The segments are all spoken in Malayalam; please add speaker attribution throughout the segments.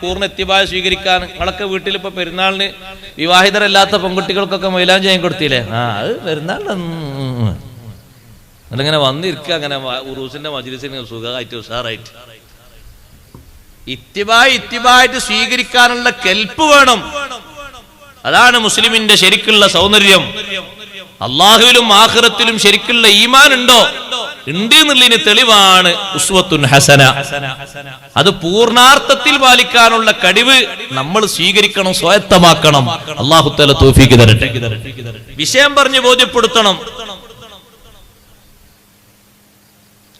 Speaker 1: പൂർണ എത്തിബായ സ്വീകരിക്കാൻ നിങ്ങളൊക്കെ വീട്ടിൽ ഇപ്പൊ പെരുന്നാളിന് വിവാഹിതരല്ലാത്ത പെൺകുട്ടികൾക്കൊക്കെ മൈലാഞ്ചി വാങ്ങി കൊടുത്തില്ലേ? ആ അത് പെരുന്നാളിന് ഉം. എന്നിട്ടിങ്ങനെ വന്നിരിക്കുക അങ്ങനെ ഉറൂസിന്റെ മജിലിസിന് സുഖമായിട്ട് ഉഷാറായിട്ട്. ഇത്തിബായി ഇത്തിബായിട്ട് സ്വീകരിക്കാനുള്ള കെൽപ്പ് വേണം. അതാണ് മുസ്ലിമിന്റെ ശരിക്കുള്ള സൗന്ദര്യം. അള്ളാഹുവിലും ആഹ്റത്തിലും ശരിക്കുള്ള ഈമാൻ ഉണ്ടോ ഉണ്ട് എന്നുള്ളതിന് തെളിവാണ് ഉസ്വത്തുൻ ഹസന. അത് പൂർണാർത്ഥത്തിൽ പാലിക്കാനുള്ള കഴിവ് നമ്മൾ സ്വീകരിക്കണം സ്വായത്തമാക്കണം. അള്ളാഹു തല തോഫിക്ക് തരട്ടെ. വിഷയം പറഞ്ഞ് ബോധ്യപ്പെടുത്തണം.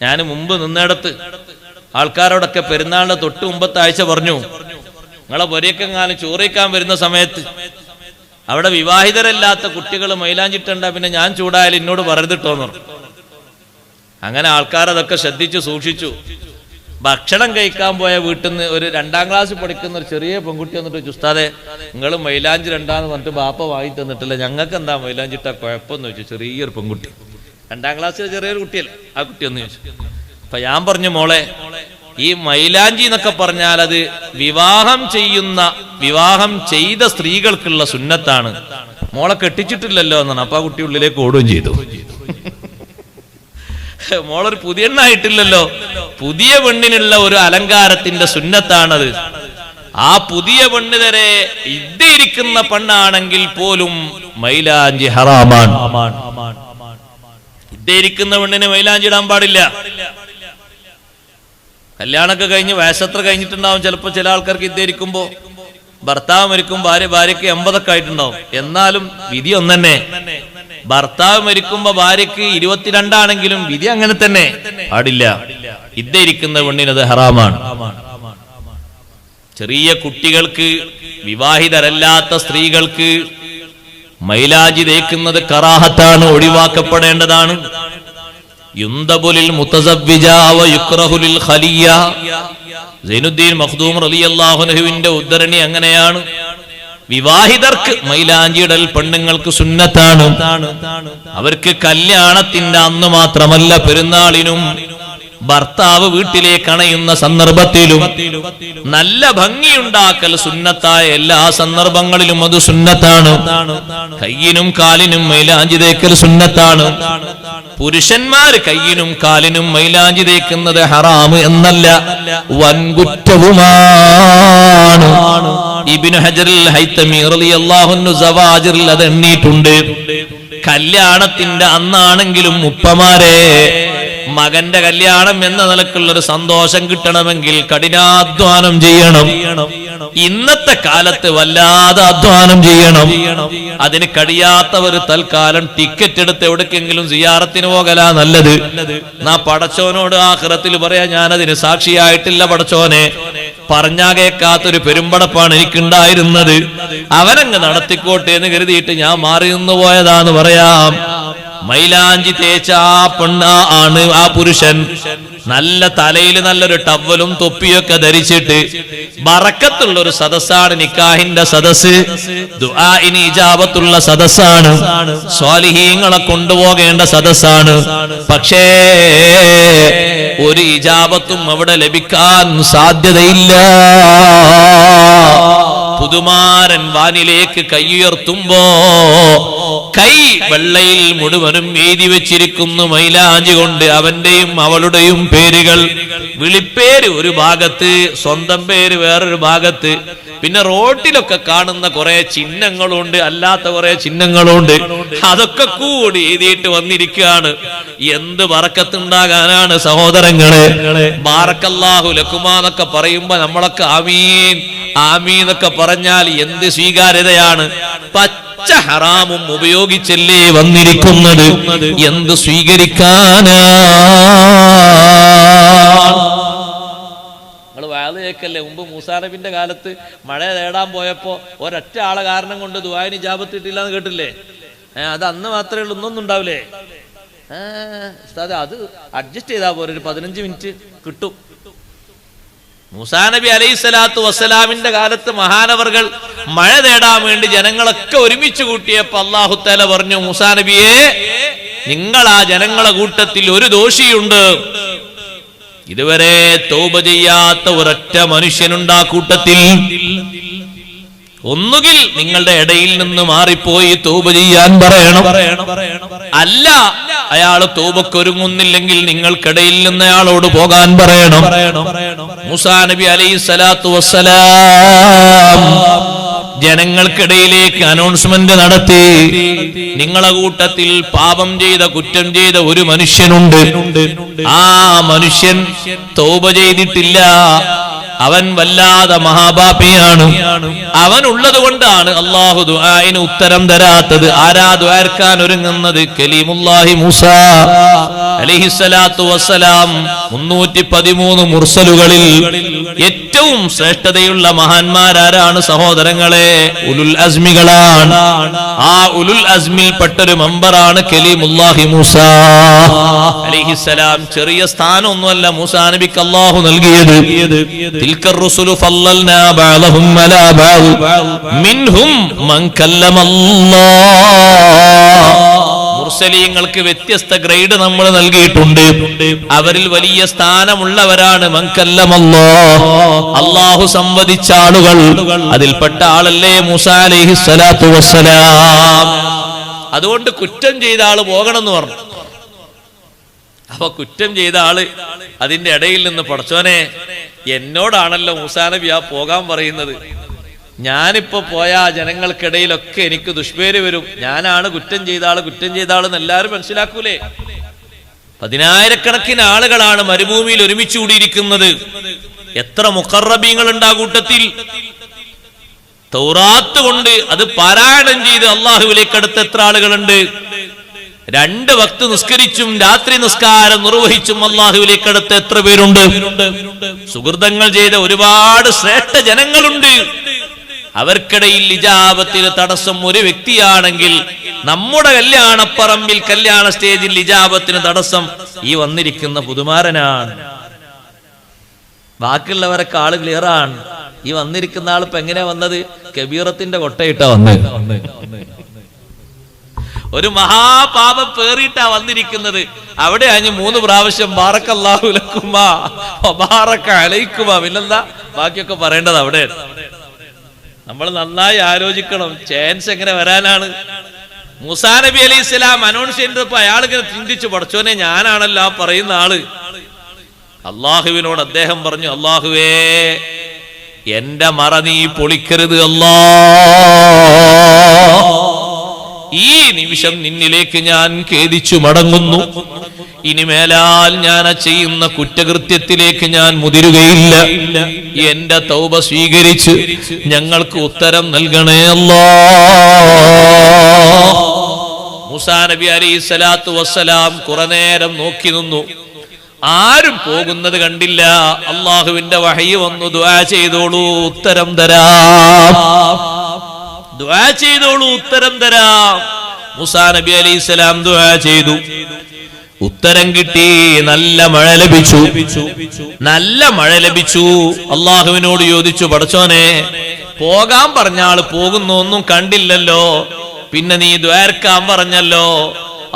Speaker 1: ഞാൻ മുമ്പ് നിന്നിടത്ത് ആൾക്കാരോടൊക്കെ പെരുന്നാളിന്റെ തൊട്ട് മുമ്പത്തെ ആഴ്ച പറഞ്ഞു നിങ്ങളെ പൊരേക്കെങ്ങാനും ചോറിക്കാൻ വരുന്ന സമയത്ത് അവിടെ വിവാഹിതരല്ലാത്ത കുട്ടികൾ മൈലാഞ്ചിട്ടുണ്ട പിന്നെ ഞാൻ ചൂടായാലും എന്നോട് പറഞ്ഞിട്ടോന്നു പറഞ്ഞു. അങ്ങനെ ആൾക്കാർ അതൊക്കെ ശ്രദ്ധിച്ചു സൂക്ഷിച്ചു. ഭക്ഷണം കഴിക്കാൻ പോയ വീട്ടിൽ നിന്ന് ഒരു രണ്ടാം ക്ലാസ് പഠിക്കുന്ന ഒരു ചെറിയ പെൺകുട്ടി വന്നിട്ട് ചോദിച്ചു, ഉസ്താദെ നിങ്ങൾ മൈലാഞ്ചി രണ്ടാന്ന് പറഞ്ഞിട്ട് ബാപ്പ വാങ്ങി തന്നിട്ടില്ല. ഞങ്ങൾക്ക് എന്താ മൈലാഞ്ചിട്ട കുഴപ്പമെന്ന് ചോദിച്ചു ചെറിയൊരു പെൺകുട്ടി. രണ്ടാം ക്ലാസ്സിലെ ചെറിയൊരു കുട്ടിയല്ലേ ആ കുട്ടി ഒന്ന് ചോദിച്ചു. അപ്പൊ ഞാൻ പറഞ്ഞു മോളെ ഈ മൈലാഞ്ചി എന്നൊക്കെ പറഞ്ഞാൽ അത് വിവാഹം ചെയ്യുന്ന വിവാഹം ചെയ്ത സ്ത്രീകൾക്കുള്ള സുന്നത്താണ്. മോളെ കെട്ടിച്ചിട്ടില്ലല്ലോ എന്നാണ്. അപ്പൊ ആ കുട്ടി ഉള്ളിലേക്ക് ഓടുകയും ചെയ്തു. മോളൊരു പുതിയ എണ്ണായിട്ടില്ലല്ലോ പുതിയ പെണ്ണിനുള്ള ഒരു അലങ്കാരത്തിന്റെ സുന്നത്താണത്. ആ പുതിയ പെണ്ണ് വരെ ഇരിക്കുന്ന പെണ്ണാണെങ്കിൽ പോലും മൈലാഞ്ചി ഹറാമാണ്. ഇരിക്കുന്ന പെണ്ണിന് മൈലാഞ്ചി ഇടാൻ പാടില്ല. കല്യാണമൊക്കെ കഴിഞ്ഞ് വേഷത്ര കഴിഞ്ഞിട്ടുണ്ടാവും. ചിലപ്പോൾ ചില ആൾക്കാർക്ക് ഇദ്ദേഹിക്കുമ്പോ ഭർത്താവ് മരിക്കും ഭാര്യ ഭാര്യയ്ക്ക് എൺപതൊക്കെ ആയിട്ടുണ്ടാവും. എന്നാലും വിധി ഒന്നെ ഭർത്താവ് മരിക്കുമ്പോ ഭാര്യക്ക് ഇരുപത്തിരണ്ടാണെങ്കിലും വിധി അങ്ങനെ തന്നെ. പാടില്ല. ഇദ്ദേഹിക്കുന്ന പെണ്ണിനത് ഹറാമാണ്. ചെറിയ കുട്ടികൾക്ക് വിവാഹിതരല്ലാത്ത സ്ത്രീകൾക്ക് മൈലാജി തേക്കുന്നത് കറാഹത്താണ് ഒഴിവാക്കപ്പെടേണ്ടതാണ്. സൈനുദ്ദീൻ ഉദ്ധരണി അങ്ങനെയാണ്. വിവാഹിതർക്ക് മൈലാഞ്ചിടൽ പെണ്ണുങ്ങൾക്ക് സുന്നത്താണ്. അവർക്ക് കല്യാണത്തിന്റെ അന്ന് മാത്രമല്ല പെരുന്നാളിനും ഭർത്താവ് വീട്ടിലേക്ക് അണയുന്ന സന്ദർഭത്തിലും നല്ല ഭംഗിയുണ്ടാക്കൽ സുന്നത്തായ എല്ലാ സന്ദർഭങ്ങളിലും അത് സുന്നത്താണ്. കയ്യിനും കാലിനും മൈലാഞ്ചി തേക്കൽ സുന്നത്താണ്. പുരുഷന്മാർ കയ്യിനും കാലിനും മൈലാഞ്ചി തേക്കുന്നത് ഹറാമ് എന്നല്ല വൻകുറ്റവുമാണ്. ഇബിന് ഹജറിൽ ഹൈത്തമീർ റളിയല്ലാഹു അൻഹു സവാജിറിൽ അത് കല്യാണത്തിന്റെ അന്നാണെങ്കിലും ഉപ്പമാരെ മകന്റെ കല്യാണം എന്ന നിലക്കുള്ളൊരു സന്തോഷം കിട്ടണമെങ്കിൽ കഠിനാധ്വാനം ചെയ്യണം. ഇന്നത്തെ കാലത്ത് വല്ലാതെ അധ്വാനം ചെയ്യണം. അതിന് കഴിയാത്തവർ തൽക്കാലം ടിക്കറ്റ് എടുത്ത് എവിടേക്കെങ്കിലും സിയാറത്തിന് പോകലാ നല്ലത്. നാ പടച്ചോനോട് ആഹ്റത്തിൽ പറയാ ഞാനതിന് സാക്ഷിയായിട്ടില്ല പടച്ചോനെ. പറഞ്ഞാ കേൾക്കാത്തൊരു പെരുമ്പടപ്പാണ് എനിക്കുണ്ടായിരുന്നത്. അവനങ്ങ് നടത്തിക്കോട്ടെ എന്ന് കരുതിയിട്ട് ഞാൻ മാറി നിന്ന് പോയതാന്ന് പറയാം. മൈലാഞ്ചി തേച്ച ആ പെണ്ണ ആണ് ആ പുരുഷൻ. നല്ല തലയിൽ നല്ലൊരു ടവലും തൊപ്പിയൊക്കെ ധരിച്ചിട്ട് ബറക്കത്തുള്ള ഒരു സദസ്സാണ് നിക്കാഹിന്റെ സദസ് ദുആഇന് ഇജാബത്തുള്ള സദസ്സാണ്. സ്വാലിഹീങ്ങളെ കൊണ്ടുപോകേണ്ട സദസ്സാണ്. പക്ഷേ ഒരു ഇജാബത്തും അവിടെ ലഭിക്കാൻ സാധ്യതയില്ല. പുതുമാരൻ വാനിലേക്ക് കൈയുയർത്തുമ്പോ കൈ വെള്ളയിൽ മുഴുവനും എഴുതി വെച്ചിരിക്കുന്നു മൈലാജ് കൊണ്ട് അവന്റെയും അവളുടെയും പേരുകൾ. വിളിപ്പേര് ഒരു ഭാഗത്ത് സ്വന്തം പേര് വേറൊരു ഭാഗത്ത്. പിന്നെ റോട്ടിലൊക്കെ കാണുന്ന കുറെ ചിഹ്നങ്ങളുണ്ട് അല്ലാത്ത കുറെ ചിഹ്നങ്ങളുണ്ട്. അതൊക്കെ കൂടി എഴുതിയിട്ട് വന്നിരിക്കുകയാണ്. എന്ത് വറക്കത്തുണ്ടാകാനാണ് സഹോദരങ്ങളെ? ബാറക്കല്ലാഹു ലക്കുമാന്നൊക്കെ പറയുമ്പോ നമ്മളൊക്കെ ആമീൻ ആമീന്നൊക്കെ പറഞ്ഞാൽ എന്ത് സ്വീകാര്യതയാണ്? പച്ച ഹറാമും ഉപയോഗിച്ചല്ലേ വന്നിരിക്കുന്നത്? എന്ത് സ്വീകരിക്കാനാ? കേൾക്കല്ലേ മുമ്പ് മൂസാനബിന്റെ കാലത്ത് മഴ തേടാൻ പോയപ്പോ ഒരൊറ്റ ആളെ കാരണം കൊണ്ട് ദുബായിന് ജാപത്തിട്ടില്ല എന്ന് കേട്ടില്ലേ? അത് അന്ന് മാത്രമേ ഉള്ളൂ ഇന്നൊന്നും ഉണ്ടാവില്ലേ? ഉസ്താദ് അത് അഡ്ജസ്റ്റ് ചെയ്താ പോരെ. ഒരു പതിനഞ്ച് മിനിറ്റ് കിട്ടും. മൂസാ നബി അലൈഹി സ്വലാത്തു വസ്സലാമിന്റെ കാലത്ത് മഹാനവർകൾ മഴ തേടാൻ വേണ്ടി ജനങ്ങളൊക്കെ ഒരുമിച്ച് കൂട്ടിയപ്പോ അള്ളാഹുത്തല പറഞ്ഞു മൂസാ നബിയെ നിങ്ങൾ ആ ജനങ്ങളെ കൂട്ടത്തിൽ ഒരു ദോഷിയുണ്ട്. ഇതുവരെ തോപ ചെയ്യാത്ത ഒരൊറ്റ മനുഷ്യനുണ്ട് ആ കൂട്ടത്തിൽ. ഒന്നുകിൽ നിങ്ങളുടെ ഇടയിൽ നിന്ന് മാറിപ്പോയി തൂപ ചെയ്യാൻ പറയണം. അല്ല അയാൾ തോപക്കൊരുങ്ങുന്നില്ലെങ്കിൽ നിങ്ങൾക്കിടയിൽ നിന്ന് അയാളോട് പോകാൻ പറയണം. മുസാ നബി അലൈഹി സ്വലാത്തു വസ്സലാം ജനങ്ങൾക്കിടയിലേക്ക് അനൗൺസ്മെന്റ് നടത്തി. നിങ്ങളെ കൂട്ടത്തിൽ പാപം ചെയ്ത കുറ്റം ചെയ്ത ഒരു മനുഷ്യനുണ്ട്. ആ മനുഷ്യൻ തോപ ചെയ്തിട്ടില്ല. അവൻ വല്ലാതെ മഹാപാപിയാണ്. അവൻ ഉള്ളത് കൊണ്ടാണ് അള്ളാഹു ദുആന് ഉത്തരം തരാത്തത്. ആരാ ദ്വാർക്കാൻ ഒരുങ്ങുന്നത്? കലീമുല്ലാഹി മൂസ അലിഹിസ്സലാത്തു വസ്സലാം. മുന്നൂറ്റി പതിമൂന്ന് മുർസലുകളിൽ ഏറ്റവും ശ്രേഷ്ഠതയുള്ള മഹാന്മാരാരാണ് സഹോദരങ്ങളെ ഉലുൽ അസ്മികളാണ്. ആ ഉലുൽ അസ്മിൽ പെട്ടൊരു മെമ്പറാണ് കലീമുല്ലാഹി മൂസ. ചെറിയ സ്ഥാനമൊന്നുമല്ല മൂസ നബിക്ക് അള്ളാഹു നൽകിയത്. മിൻഹും മൻ മുർസലീങ്ങൾക്ക് വ്യത്യസ്ത ഗ്രേഡ് നമ്മൾ നൽകിയിട്ടുണ്ട്. അവരിൽ വലിയ സ്ഥാനമുള്ളവരാണ് മങ്കല്ലമല്ലോ അള്ളാഹു സംവദിച്ച ആളുകൾ. അതിൽപ്പെട്ട ആളല്ലേ മൂസ സ്വലാത്തു വസ്സലാം. അതുകൊണ്ട് കുറ്റം ചെയ്ത ആൾ പോകണം എന്ന് പറഞ്ഞു. അപ്പൊ കുറ്റം ചെയ്ത ആൾ അതിന്റെ ഇടയിൽ നിന്ന് പടച്ചോനെ എന്നോടാണല്ലോ മൂസാ നബി ആ പോകാൻ പറയുന്നത്. ഞാനിപ്പോ പോയാ ജനങ്ങൾക്കിടയിലൊക്കെ എനിക്ക് ദുഷ്പേര് വരും. ഞാനാണ് കുറ്റം ചെയ്ത ആൾ കുറ്റം ചെയ്ത ആളെന്ന് എല്ലാവരും മനസ്സിലാക്കൂലേ? പതിനായിരക്കണക്കിന് ആളുകളാണ് മരുഭൂമിയിൽ ഒരുമിച്ച് കൂടിയിരിക്കുന്നത്. എത്ര മുഖറബീങ്ങൾ ഉണ്ട് ആ കൂട്ടത്തിൽ? തൗറാത്ത് കൊണ്ട് അത് പാരായണം ചെയ്ത് അള്ളാഹുവിലേക്ക് അടുത്ത എത്ര ആളുകളുണ്ട്? രണ്ട് ഭക്ത് നിസ്കരിച്ചും രാത്രി നിസ്കാരം നിർവഹിച്ചും അള്ളാഹുവിലേക്ക് അടുത്ത് എത്ര പേരുണ്ട്? സുഹൃതങ്ങൾ ചെയ്ത ഒരുപാട് ശ്രേഷ്ഠ ജനങ്ങളുണ്ട്. അവർക്കിടയിൽ ഇജാബത്തിന് തടസ്സം ഒരു വ്യക്തിയാണെങ്കിൽ നമ്മുടെ കല്യാണപ്പറമ്പിൽ കല്യാണ സ്റ്റേജിൽ ലിജാപത്തിന് തടസ്സം ഈ വന്നിരിക്കുന്ന പുതുമാരനാണ്. ബാക്കിയുള്ളവരൊക്കെ ആൾ ക്ലിയറാണ് ഈ വന്നിരിക്കുന്ന ആൾ ഇപ്പൊ എങ്ങനെയാ വന്നത്? കബീറത്തിന്റെ കൊട്ടയിട്ട വന്നത്. ഒരു മഹാപാപം പേറിയിട്ടാ വന്നിരിക്കുന്നത്. അവിടെ അഞ്ഞ് മൂന്ന് പ്രാവശ്യം ബാറക്കല്ലാഹുലക്കുമാ ബാറക്ക അലയിക്കുമാ പിന്നെന്താ? ബാക്കിയൊക്കെ പറയേണ്ടത് അവിടെ. നമ്മൾ നന്നായി ആലോചിക്കണം. ചാൻസ് എങ്ങനെ വരാനാണ്? മുസാ നബി അലി ഇസ്ലാം അനൗൺസ് ചെയ്തപ്പോ അയാൾ ഇങ്ങനെ ചിന്തിച്ചു പഠിച്ചോനെ ഞാനാണല്ലോ ആ പറയുന്ന ആൾ. അള്ളാഹുവിനോട് അദ്ദേഹം പറഞ്ഞു അള്ളാഹുവേ എന്റെ മറ നീ പൊളിക്കരുത് അല്ലാ. ഈ നിമിഷം നിന്നിലേക്ക് ഞാൻ ഖേദിച്ചു മടങ്ങുന്നു. ഇനി മേലാൽ ഞാൻ ചെയ്യുന്ന കുറ്റകൃത്യത്തിലേക്ക് ഞാൻ മുതിരുകയില്ല. എന്റെ തൗബ സ്വീകരിച്ച് ഞങ്ങൾക്ക് ഉത്തരം നൽകണേ അല്ലാ. മുസാ നബി അലൈഹി സ്വലാത്തു വസ്സലാം കുറെ നേരം നോക്കി നിന്നു. ആരും പോകുന്നത് കണ്ടില്ല. അള്ളാഹുവിന്റെ വഹയി വന്നു ദുആ ചെയ്തോളൂ ഉത്തരം തരാം. ചെയ്തോളൂ ഉത്തരം തരാം. മുസാ നബി അലൈഹി സ്വലാം ദുആ ചെയ്തു. ഉത്തരം കിട്ടി നല്ല മഴ ലഭിച്ചു. നല്ല മഴ ലഭിച്ചു. അള്ളാഹുവിനോട് ചോദിച്ചു പടച്ചോനെ പോകാൻ പറഞ്ഞ ആൾ പോകുന്നു ഒന്നും കണ്ടില്ലല്ലോ. പിന്നെ നീ ദ്വാരക്കാൻ പറഞ്ഞല്ലോ.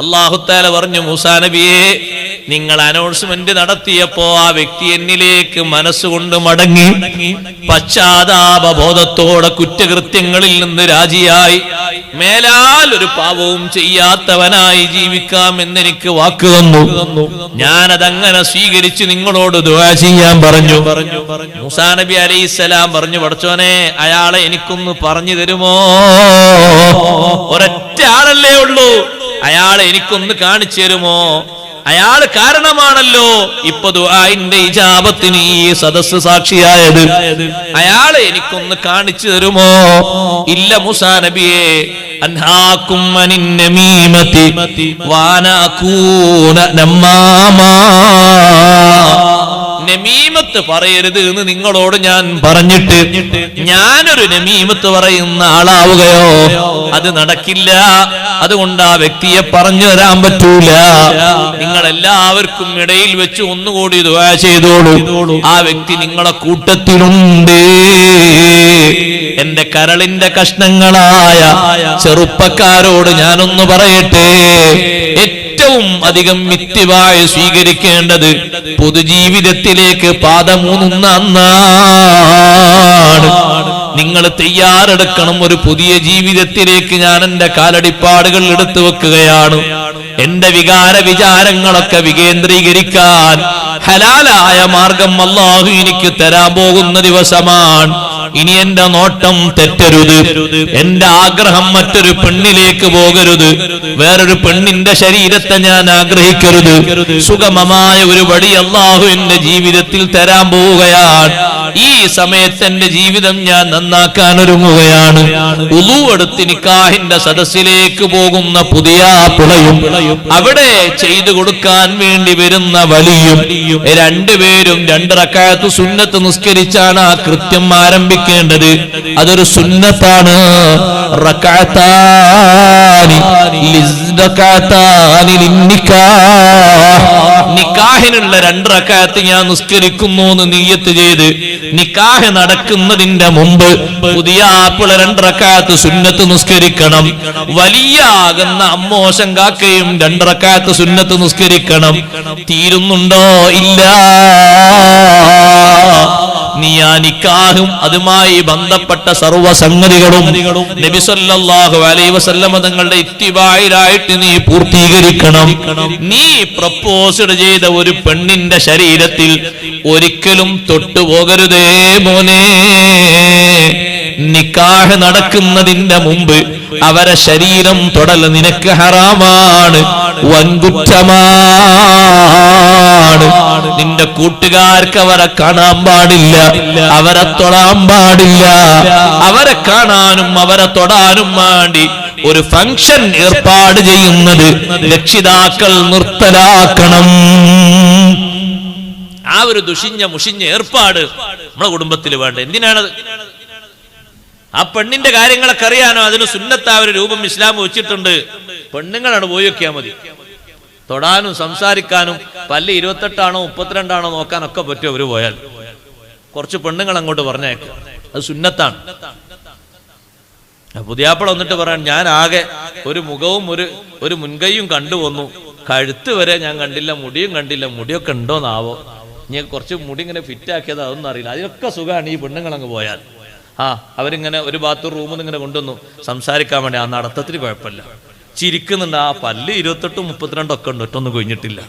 Speaker 1: അള്ളാഹുത്താല പറഞ്ഞു മൂസാ നബിയെ നിങ്ങൾ അനൗൺസ്മെന്റ് നടത്തിയപ്പോ ആ വ്യക്തി എന്നിലേക്ക് മനസ്സുകൊണ്ട് മടങ്ങി പശ്ചാത്താപ ബോധത്തോടെ കുറ്റകൃത്യങ്ങളിൽ നിന്ന് രാജിയായി. മേലാൽ ഒരു പാവവും ചെയ്യാത്തവനായി ജീവിക്കാം എന്നെനിക്ക് വാക്ക് തന്നു. ഞാനതങ്ങനെ സ്വീകരിച്ച് നിങ്ങളോട് ദുആ ചെയ്യാൻ പറഞ്ഞു. മൂസാ നബി അലൈഹിസ്സലാം പറഞ്ഞു പഠിച്ചോനെ അയാളെ എനിക്കൊന്ന് പറഞ്ഞു തരുമോ? ഒരൊറ്റ ആളല്ലേ ഉള്ളൂ. അയാളെ എനിക്കൊന്ന് കാണിച്ചു തരുമോ? അയാൾ കാരണമാണല്ലോ. ഇപ്പൊ ദുആന്റെ ഇജാബത്തിന് ഈ സദസ് സാക്ഷിയായത്. അയാളെ എനിക്കൊന്ന് കാണിച്ചു തരുമോ? ഇല്ല മുസാ നബിയെ അൻഹാക്കും നമ്മാമാ. നമീമത്ത് പറയരുത് എന്ന് നിങ്ങളോട് ഞാൻ പറഞ്ഞിട്ട് ഞാനൊരു നമീമത്ത് പറയുന്ന ആളാവുകയോ? അത് നടക്കില്ല. അതുകൊണ്ട് ആ വ്യക്തിയെ പറഞ്ഞു തരാൻ പറ്റൂല. നിങ്ങൾ എല്ലാവർക്കും ഇടയിൽ വെച്ച് ഒന്നുകൂടി ദുആ ചെയ്തോളൂ. ആ വ്യക്തി നിങ്ങളെ കൂട്ടത്തിലുണ്ട്. എന്റെ കരളിന്റെ കഷ്ണങ്ങളായ ചെറുപ്പക്കാരോട് ഞാനൊന്ന് പറയട്ടെ? ഏറ്റവും അധികം മിത്യവായി സ്വീകരിക്കേണ്ടത് പൊതുജീവിതത്തിലേക്ക് പാദമൂന്നുന്ന അന്നാണ് നിങ്ങൾ തയ്യാറെടുക്കണം ഒരു പുതിയ ജീവിതത്തിലേക്ക് ഞാൻ എന്റെ കാലടിപ്പാടുകൾ എടുത്തു വെക്കുകയാണ്. എന്റെ വികാര വിചാരങ്ങളൊക്കെ വികേന്ദ്രീകരിക്കാൻ ഹലാലായ മാർഗം അള്ളാഹു എനിക്ക് തരാൻ പോകുന്ന ദിവസമാണ്. ഇനി എന്റെ നോട്ടം തെറ്റരുത്. എന്റെ ആഗ്രഹം മറ്റൊരു പെണ്ണിലേക്ക് പോകരുത്. വേറൊരു പെണ്ണിന്റെ ശരീരത്തെ ഞാൻ ആഗ്രഹിക്കരുത്. സുഗമമായ ഒരു വടി അള്ളാഹു എന്റെ ജീവിതത്തിൽ തരാൻ പോവുകയാണ്. ഈ സമയത്ത് എന്റെ ജീവിതം ഞാൻ നന്നാക്കാൻ ഒരുങ്ങുകയാണ്. ഉളു എടുത്ത് നിക്കാഹിന്റെ സദസ്സിലേക്ക് പോകുന്ന പുതിയ പിളയും അവിടെ ചെയ്തു കൊടുക്കാൻ വേണ്ടി വരുന്ന വലിയും രണ്ടുപേരും രണ്ട് റക്കായത്ത് സുന്നത്ത് നിസ്കരിച്ചാണ് ആ കൃത്യം ആരംഭിക്കേണ്ടത് അതൊരു സുന്നത്താണ്. നിക്കാഹിനുള്ള രണ്ട് റക്കാത്ത് ഞാൻ നിസ്കരിക്കുന്നു എന്ന് നീയത്ത് ചെയ്ത് നിക്കാഹ് നടക്കുന്നതിന്റെ മുമ്പ് പുതിയ ആപ്പിള രണ്ട് റക്കാത്ത് സുന്നത്ത് നിസ്കരിക്കണം. വലിയ ആകുന്ന അമ്മോശം കാക്കയും രണ്ട് റക്കാത്ത് സുന്നത്ത് നിസ്കരിക്കണം. തീരുന്നുണ്ടോ ഇല്ല? നീ നിക്കാഹും അതുമായി ബന്ധപ്പെട്ട സർവസംഗതികളും നബി സല്ലല്ലാഹു അലൈഹി വസല്ലമ തങ്ങളുടെ ഇത്തിബായിലായിട്ട് നീ പൂർത്തീകരിക്കണം. നീ പ്രപ്പോസ്ഡ് ചെയ്ത ഒരു പെണ്ണിന്റെ ശരീരത്തിൽ ഒരിക്കലും തൊട്ടുപോകരുതേ മോനെ. നിക്കാഹ് നടക്കുന്നതിന്റെ മുമ്പ് അവരെ ശരീരം തൊടൽ നിനക്ക് ഹറാമാണ്. വൻകുറ്റമാണ്. നിന്റെ കൂട്ടുകാർക്ക് അവരെ കാണാൻ പാടില്ല. അവരെ തൊടാൻ പാടില്ല. അവരെ കാണാനും അവരെ തൊടാനും വേണ്ടി ഒരു ഫംഗ്ഷൻ ഏർപ്പാട് ചെയ്യുന്നത് രക്ഷിതാക്കൾ നിർത്തലാക്കണം. ആ ഒരു ദുഷിഞ്ഞ മുഷിഞ്ഞ ഏർപ്പാട് നമ്മുടെ കുടുംബത്തിൽ വേണ്ട? എന്തിനാണത്? ആ പെണ്ണിന്റെ കാര്യങ്ങളൊക്കെ അറിയാനോ? അതിന് സുന്നത്താ ഒരു രൂപം ഇസ്ലാം വെച്ചിട്ടുണ്ട്. പെണ്ണുങ്ങളാണ് പോയി മതി. തൊടാനും സംസാരിക്കാനും പല്ല് ഇരുപത്തെട്ടാണോ മുപ്പത്തിരണ്ടാണോ നോക്കാനൊക്കെ പറ്റും അവർ പോയാൽ. കുറച്ച് പെണ്ണുങ്ങൾ അങ്ങോട്ട് പറഞ്ഞേക്കും. അത് സുന്നത്താണ്. പുതിയാപ്പള വന്നിട്ട് പറയാൻ ഞാൻ ആകെ ഒരു മുഖവും ഒരു ഒരു മുൻകൈയും കണ്ടു വന്നു. കഴുത്ത് വരെ ഞാൻ കണ്ടില്ല മുടിയും കണ്ടില്ല. മുടിയൊക്കെ ഉണ്ടോന്നാവോ? ഞാൻ കുറച്ച് മുടി ഇങ്ങനെ ഫിറ്റ് ആക്കിയത് അതൊന്നും അറിയില്ല. അതിനൊക്കെ സുഖമാണ് ഈ പെണ്ണുങ്ങൾ അങ്ങ് പോയാൽ. ആ അവരിങ്ങനെ ഒരു ബാത്റൂം റൂമിൽ നിന്ന് ഇങ്ങനെ കൊണ്ടുവന്നു. സംസാരിക്കാൻ വേണ്ടി ആ നടത്തത്തിന് കുഴപ്പമില്ല. ചിരിക്കുന്നുണ്ട്. ആ പല്ല് ഇരുപത്തെട്ടും മുപ്പത്തിരണ്ടും ഒക്കെ ഉണ്ട്. ഒറ്റൊന്നും കൊഴിഞ്ഞിട്ടില്ല.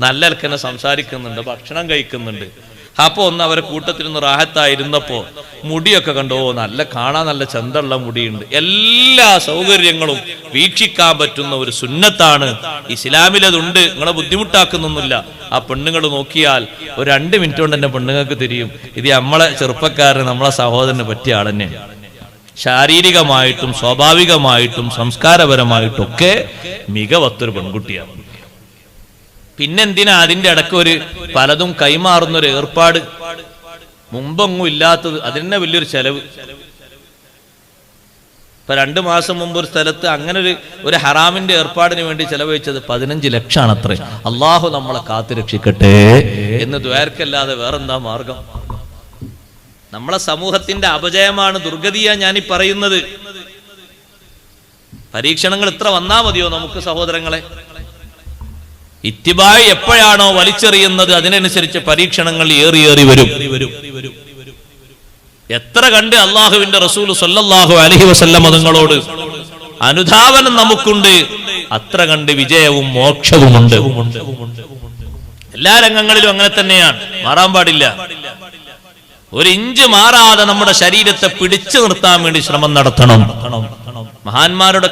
Speaker 1: നല്ല അലക്കനെ സംസാരിക്കുന്നുണ്ട്. ഭക്ഷണം കഴിക്കുന്നുണ്ട്. അപ്പൊ ഒന്ന് അവരെ കൂട്ടത്തിൽ നിന്ന് റാഹത്തായിരുന്നപ്പോൾ മുടിയൊക്കെ കണ്ടോ നല്ല കാണാൻ നല്ല ചന്തള്ള മുടിയുണ്ട്. എല്ലാ സൗകര്യങ്ങളും വീക്ഷിക്കാൻ പറ്റുന്ന ഒരു സുന്നത്താണ് ഇസ്ലാമിലതുണ്ട്. നിങ്ങളെ ബുദ്ധിമുട്ടാക്കുന്നൊന്നുമില്ല. ആ പെണ്ണുങ്ങൾ നോക്കിയാൽ ഒരു രണ്ട് മിനിറ്റ് കൊണ്ട് തന്നെ പെണ്ണുങ്ങൾക്ക് തിരിയും. ഇത് നമ്മളെ ചെറുപ്പക്കാരന് നമ്മളെ സഹോദരന് പറ്റിയ ആൾ തന്നെയാണ്. ശാരീരികമായിട്ടും സ്വാഭാവികമായിട്ടും സംസ്കാരപരമായിട്ടും ഒക്കെ മികവത്തൊരു പെൺകുട്ടിയാണ്. പിന്നെന്തിനാ അതിന്റെ ഇടയ്ക്ക് ഒരു പലതും കൈമാറുന്ന ഒരു ഏർപ്പാട്? മുമ്പൊന്നും ഇല്ലാത്തത് അതിന് വലിയൊരു ചെലവ്. ഇപ്പൊ രണ്ടു മാസം മുമ്പ് ഒരു സ്ഥലത്ത് അങ്ങനെ ഒരു ഒരു ഹറാമിന്റെ ഏർപ്പാടിന് വേണ്ടി ചെലവഴിച്ചത് പതിനഞ്ച് ലക്ഷമാണ് അത്ര അള്ളാഹു നമ്മളെ കാത്തു രക്ഷിക്കട്ടെ എന്ന് ദ്വാരക്കല്ലാതെ വേറെന്താ മാർഗം? നമ്മളെ സമൂഹത്തിന്റെ അപജയമാണ് ദുർഗതിയാ ഞാനീ പറയുന്നത്. പരീക്ഷണങ്ങൾ ഇത്ര വന്നാ മതിയോ നമുക്ക് സഹോദരങ്ങളെ? ഇത്തിബായി എപ്പോഴാണോ വലിച്ചെറിയുന്നത് അതിനനുസരിച്ച് പരീക്ഷണങ്ങൾ ഏറിയേറി വരും. എത്ര കണ്ട് അള്ളാഹുവിന്റെ റസൂൽ സല്ലല്ലാഹു അലഹി വസല്ല മതങ്ങളോട് അനുധാവനം നമുക്കുണ്ട്. അത്ര കണ്ട് വിജയവും മോക്ഷവുമുണ്ട്. എല്ലാ രംഗങ്ങളിലും അങ്ങനെ തന്നെയാണ്. മാറാൻ പാടില്ല. ഒരു ഇഞ്ച് മാറാതെ നമ്മുടെ ശരീരത്തെ പിടിച്ചു നിർത്താൻ വേണ്ടി ശ്രമം നടത്തണം. മഹാന്മാരുടെ